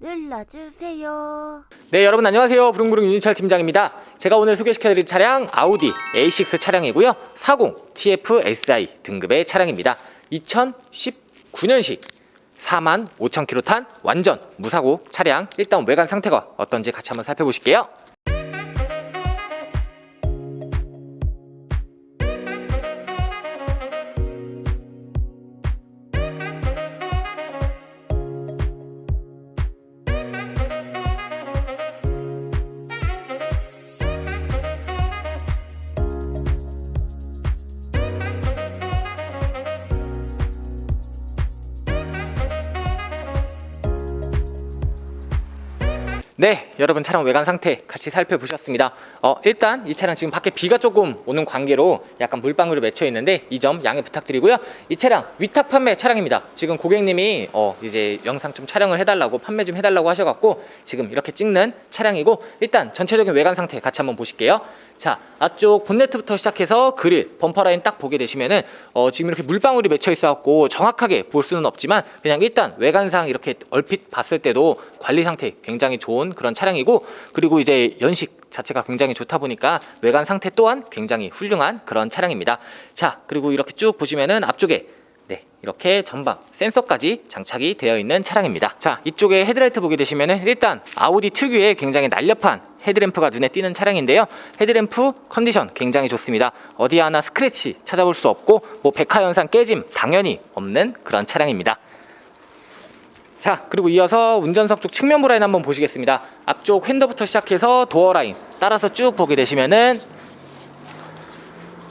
눌러주세요. 네 여러분 안녕하세요. 부릉부릉 윤희철 팀장입니다. 제가 오늘 소개시켜드릴 차량 아우디 A6 차량이고요. 40 TFSI 등급의 차량입니다. 2019년식 4만 5천 킬로 탄 완전 무사고 차량. 일단 외관 상태가 어떤지 같이 한번 살펴보실게요 네, 여러분 차량 외관 상태 같이 살펴보셨습니다. 어, 일단 이 차량 지금 밖에 비가 조금 오는 관계로 약간 물방울이 맺혀 있는데 이 점 양해 부탁드리고요. 이 차량 위탁 판매 차량입니다. 지금 고객님이 어, 이제 영상 좀 촬영을 해달라고 판매 좀 해달라고 하셔갖고 지금 이렇게 찍는 차량이고 일단 전체적인 외관 상태 같이 한번 보실게요. 자, 앞쪽 본네트부터 시작해서 그릴, 범퍼 라인 딱 보게 되시면은 어, 지금 이렇게 물방울이 맺혀 있어갖고 정확하게 볼 수는 없지만 그냥 일단 외관상 이렇게 얼핏 봤을 때도 관리 상태 굉장히 좋은 그런 차량이고 그리고 이제 연식 자체가 굉장히 좋다 보니까 외관 상태 또한 굉장히 훌륭한 그런 차량입니다. 자, 그리고 이렇게 쭉 보시면은 앞쪽에 네, 이렇게 전방 센서까지 장착이 되어 있는 차량입니다. 자, 이쪽에 헤드라이트 보게 되시면은 일단 아우디 특유의 굉장히 날렵한 헤드램프가 눈에 띄는 차량인데요. 헤드램프 컨디션 굉장히 좋습니다. 어디 하나 스크래치 찾아볼 수 없고 뭐 백화 현상 깨짐 당연히 없는 그런 차량입니다. 자 그리고 이어서 운전석 쪽 측면부 라인 한번 보시겠습니다. 앞쪽 핸더부터 시작해서 도어 라인 따라서 쭉 보게 되시면은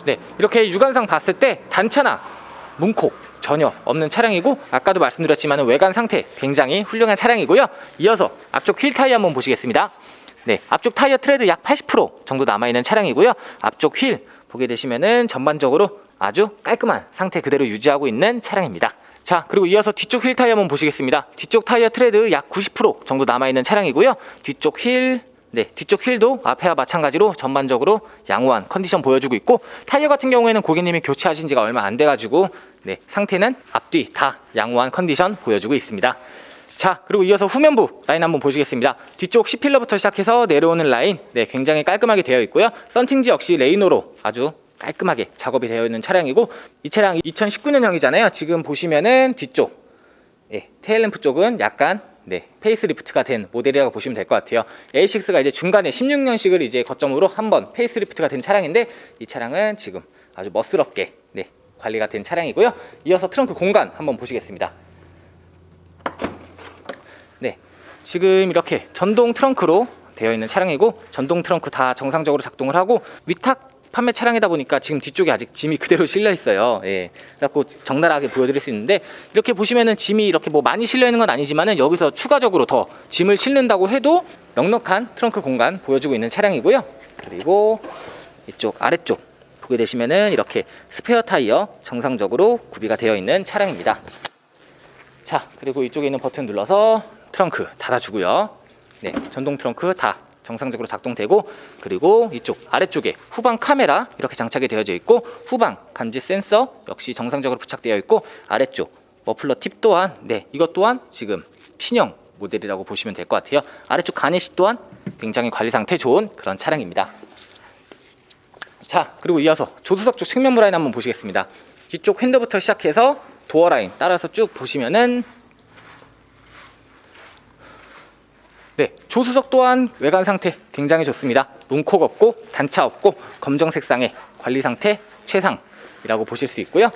네 이렇게 육안상 봤을 때 단차나 문콕 전혀 없는 차량이고 아까도 말씀드렸지만 외관 상태 굉장히 훌륭한 차량이고요. 이어서 앞쪽 휠 타이어 한번 보시겠습니다. 네 앞쪽 타이어 트레드 약 80% 정도 남아있는 차량이고요. 앞쪽 휠 보게 되시면은 전반적으로 아주 깔끔한 상태 그대로 유지하고 있는 차량입니다 자 그리고 이어서 뒤쪽 휠 타이어 한번 보시겠습니다 뒤쪽 타이어 트레드 약 90% 정도 남아있는 차량이고요 뒤쪽 휠 네, 뒤쪽 휠도 앞에와 마찬가지로 전반적으로 양호한 컨디션 보여주고 있고 타이어 같은 경우에는 고객님이 교체하신 지가 얼마 안 돼가지고 네, 상태는 앞뒤 다 양호한 컨디션 보여주고 있습니다. 자, 그리고 이어서 후면부 라인 한번 보시겠습니다. 뒤쪽 C필러부터 시작해서 내려오는 라인, 네, 굉장히 깔끔하게 되어 있고요. 썬팅지 역시 레이노로 아주 깔끔하게 작업이 되어 있는 차량이고 이 차량 2019년형이잖아요. 지금 보시면은 뒤쪽 예, 테일램프 쪽은 약간 네, 페이스리프트가 된 모델이라고 보시면 될 것 같아요. A6가 이제 중간에 16년식을 이제 거점으로 한번 페이스리프트가 된 차량인데 이 차량은 지금 아주 멋스럽게 네, 관리가 된 차량이고요. 이어서 트렁크 공간 한번 보시겠습니다. 네, 지금 이렇게 전동 트렁크로 되어 있는 차량이고 전동 트렁크 다 정상적으로 작동을 하고 위탁 판매 차량이다 보니까 지금 뒤쪽에 아직 짐이 그대로 실려 있어요. 예. 그래갖고 적나라하게 보여드릴 수 있는데 이렇게 보시면은 짐이 이렇게 뭐 많이 실려 있는 건 아니지만은 여기서 추가적으로 더 짐을 실는다고 해도 넉넉한 트렁크 공간 보여주고 있는 차량이고요. 그리고 이쪽 아래쪽 보게 되시면은 이렇게 스페어 타이어 정상적으로 구비가 되어 있는 차량입니다. 자, 그리고 이쪽에 있는 버튼 눌러서 트렁크 닫아주고요. 네, 전동 트렁크 다 정상적으로 작동되고 그리고 이쪽 아래쪽에 후방 카메라 이렇게 장착이 되어져 있고 후방 감지 센서 역시 정상적으로 부착되어 있고 아래쪽 머플러 팁 또한 네 이것 또한 지금 신형 모델이라고 보시면 될 것 같아요. 아래쪽 가네시 또한 굉장히 관리 상태 좋은 그런 차량입니다. 자 그리고 이어서 조수석 쪽 측면부 라인 한번 보시겠습니다. 뒤쪽 핸더부터 시작해서 도어 라인 따라서 쭉 보시면은 네, 조수석 또한 외관 상태 굉장히 좋습니다. 문콕 없고 단차 없고 검정 색상의 관리 상태 최상이라고 보실 수 있고요.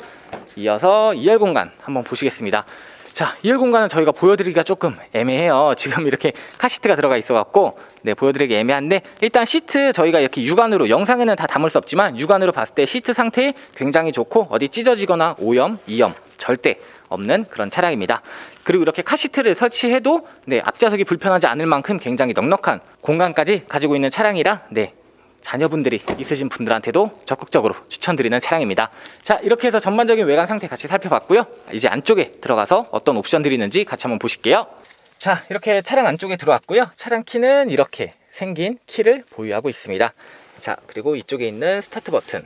이어서 2열 공간 한번 보시겠습니다. 자, 2열 공간은 저희가 보여드리기가 조금 애매해요. 지금 이렇게 카시트가 들어가 있어갖고 네 보여드리기 애매한데 일단 시트 저희가 이렇게 육안으로 영상에는 다 담을 수 없지만 육안으로 봤을 때 시트 상태 굉장히 좋고 어디 찢어지거나 오염, 이염 절대 없는 그런 차량입니다. 그리고 이렇게 카시트를 설치해도 네 앞좌석이 불편하지 않을 만큼 굉장히 넉넉한 공간까지 가지고 있는 차량이라 네 자녀분들이 있으신 분들한테도 적극적으로 추천드리는 차량입니다. 자, 이렇게 해서 전반적인 외관 상태 같이 살펴봤고요. 이제 안쪽에 들어가서 어떤 옵션들이 있는지 같이 한번 보실게요. 자, 이렇게 차량 안쪽에 들어왔고요. 차량 키는 이렇게 생긴 키를 보유하고 있습니다. 자, 그리고 이쪽에 있는 스타트 버튼.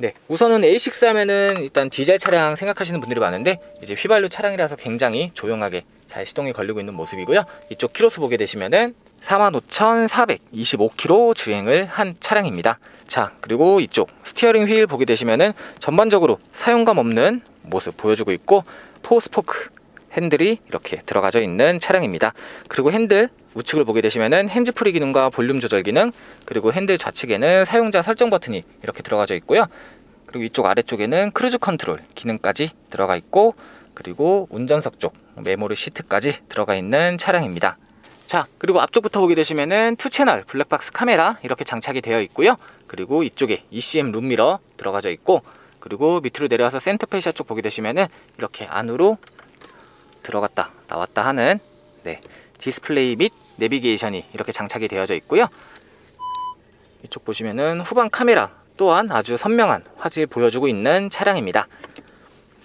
네, 우선은 A6 하면은 일단 디젤 차량 생각하시는 분들이 많은데 이제 휘발유 차량이라서 굉장히 조용하게 잘 시동이 걸리고 있는 모습이고요. 이쪽 키로수 보게 되시면은 45,425km 주행을 한 차량입니다. 자, 그리고 이쪽 스티어링 휠 보게 되시면은 전반적으로 사용감 없는 모습 보여주고 있고 포스포크 핸들이 이렇게 들어가져 있는 차량입니다. 그리고 핸들 우측을 보게 되시면은 핸즈프리 기능과 볼륨 조절 기능, 그리고 핸들 좌측에는 사용자 설정 버튼이 이렇게 들어가져 있고요. 그리고 이쪽 아래쪽에는 크루즈 컨트롤 기능까지 들어가 있고, 그리고 운전석 쪽 메모리 시트까지 들어가 있는 차량입니다. 자, 그리고 앞쪽부터 보게 되시면은 투 채널 블랙박스 카메라 이렇게 장착이 되어 있고요. 그리고 이쪽에 ECM 룸미러 들어가져 있고, 그리고 밑으로 내려와서 센터페시아 쪽 보게 되시면은 이렇게 안으로 들어갔다 나왔다 하는 네, 디스플레이 및 내비게이션이 이렇게 장착이 되어져 있고요. 이쪽 보시면은 후방 카메라 또한 아주 선명한 화질 보여주고 있는 차량입니다.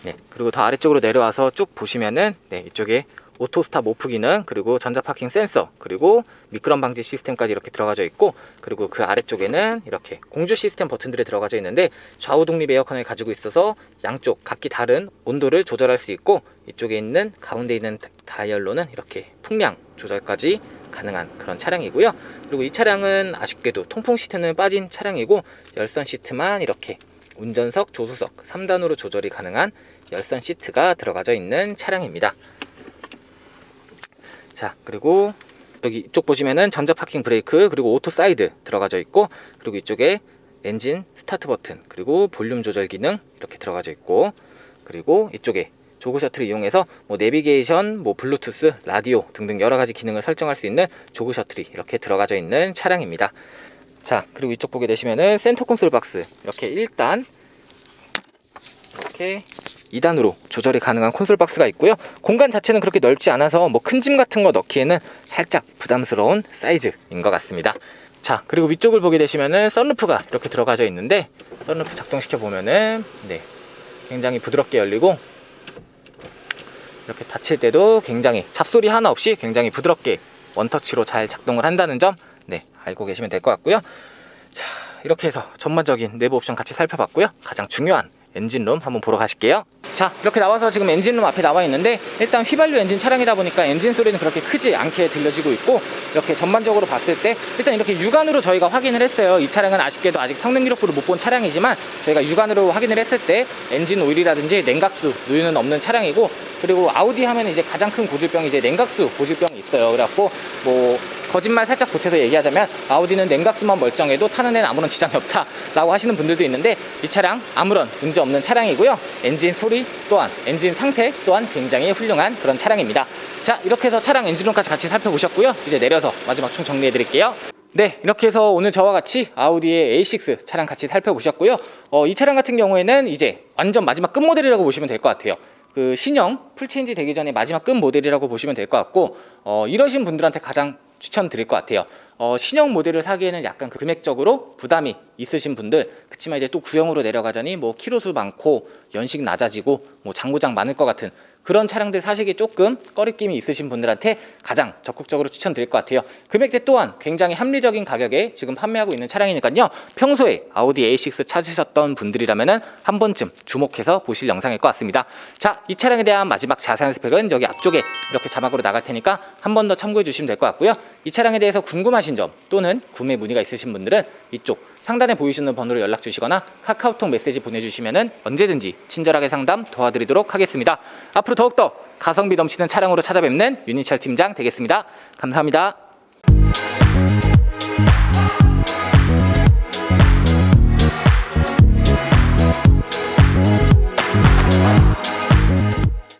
네, 그리고 더 아래쪽으로 내려와서 쭉 보시면은 네, 이쪽에 오토 스탑 오프 기능 그리고 전자 파킹 센서 그리고 미끄럼 방지 시스템까지 이렇게 들어가져 있고 그리고 그 아래쪽에는 이렇게 공조 시스템 버튼들이 들어가져 있는데 좌우 독립 에어컨을 가지고 있어서 양쪽 각기 다른 온도를 조절할 수 있고 이쪽에 있는 가운데 있는 다이얼로는 이렇게 풍량 조절까지 가능한 그런 차량이고요. 그리고 이 차량은 아쉽게도 통풍 시트는 빠진 차량이고 열선 시트만 이렇게 운전석, 조수석 3단으로 조절이 가능한 열선 시트가 들어가져 있는 차량입니다. 자, 그리고 여기 이쪽 보시면은 전자 파킹 브레이크 그리고 오토 사이드 들어가져 있고 그리고 이쪽에 엔진 스타트 버튼 그리고 볼륨 조절 기능 이렇게 들어가져 있고 그리고 이쪽에 조그 셔틀을 이용해서 뭐 내비게이션, 뭐 블루투스, 라디오 등등 여러 가지 기능을 설정할 수 있는 조그 셔틀이 이렇게 들어가져 있는 차량입니다. 자, 그리고 이쪽 보게 되시면은 센터 콘솔 박스 이렇게 1단 이렇게 2단으로 조절이 가능한 콘솔 박스가 있고요. 공간 자체는 그렇게 넓지 않아서 뭐 큰 짐 같은 거 넣기에는 살짝 부담스러운 사이즈인 것 같습니다. 자, 그리고 위쪽을 보게 되시면은 썬루프가 이렇게 들어가져 있는데 썬루프 작동시켜 보면은 네. 굉장히 부드럽게 열리고 이렇게 닫힐 때도 굉장히 잡소리 하나 없이 굉장히 부드럽게 원터치로 잘 작동을 한다는 점 네, 알고 계시면 될 것 같고요. 자, 이렇게 해서 전반적인 내부 옵션 같이 살펴봤고요. 가장 중요한 엔진룸 한번 보러 가실게요. 자, 이렇게 나와서 지금 엔진룸 앞에 나와 있는데 일단 휘발유 엔진 차량이다 보니까 엔진 소리는 그렇게 크지 않게 들려지고 있고 이렇게 전반적으로 봤을 때 일단 이렇게 육안으로 저희가 확인을 했어요. 이 차량은 아쉽게도 아직 성능 기록부를 못 본 차량이지만 저희가 육안으로 확인을 했을 때 엔진 오일이라든지 냉각수 누유는 없는 차량이고 그리고 아우디 하면 이제 가장 큰 고질병이 이제 냉각수 고질병이 있어요. 그래갖고 뭐 거짓말 살짝 보태서 얘기하자면 아우디는 냉각수만 멀쩡해도 타는 데는 아무런 지장이 없다 라고 하시는 분들도 있는데 이 차량 아무런 문제 없는 차량이고요. 엔진 소리 또한 엔진 상태 또한 굉장히 훌륭한 그런 차량입니다. 자 이렇게 해서 차량 엔진룸까지 같이 살펴보셨고요. 이제 내려서 마지막 총 정리해 드릴게요. 네, 이렇게 해서 오늘 저와 같이 아우디의 A6 차량 같이 살펴보셨고요. 어, 이 차량 같은 경우에는 이제 완전 마지막 끝 모델이라고 보시면 될 것 같아요. 그 신형 풀체인지 되기 전에 마지막 끝 모델이라고 보시면 될 것 같고 어, 이러신 분들한테 가장 추천드릴 것 같아요. 어, 신형 모델을 사기에는 약간 그 금액적으로 부담이 있으신 분들 그치만 이제 또 구형으로 내려가자니 뭐 키로수 많고 연식 낮아지고 뭐 장고장 많을 것 같은 그런 차량들 사시기 조금 꺼리낌이 있으신 분들한테 가장 적극적으로 추천드릴 것 같아요. 금액대 또한 굉장히 합리적인 가격에 지금 판매하고 있는 차량이니까요. 평소에 아우디 A6 찾으셨던 분들이라면 한 번쯤 주목해서 보실 영상일 것 같습니다. 자, 이 차량에 대한 마지막 자세한 스펙은 여기 앞쪽에 이렇게 자막으로 나갈 테니까 한 번 더 참고해 주시면 될 것 같고요. 이 차량에 대해서 궁금하신 점 또는 구매 문의가 있으신 분들은 이쪽 상단에 보이시는 번호로 연락 주시거나 카카오톡 메시지 보내주시면 언제든지 친절하게 상담 도와드리도록 하겠습니다. 앞으로 더욱더 가성비 넘치는 차량으로 찾아뵙는 윤희철 팀장 되겠습니다. 감사합니다.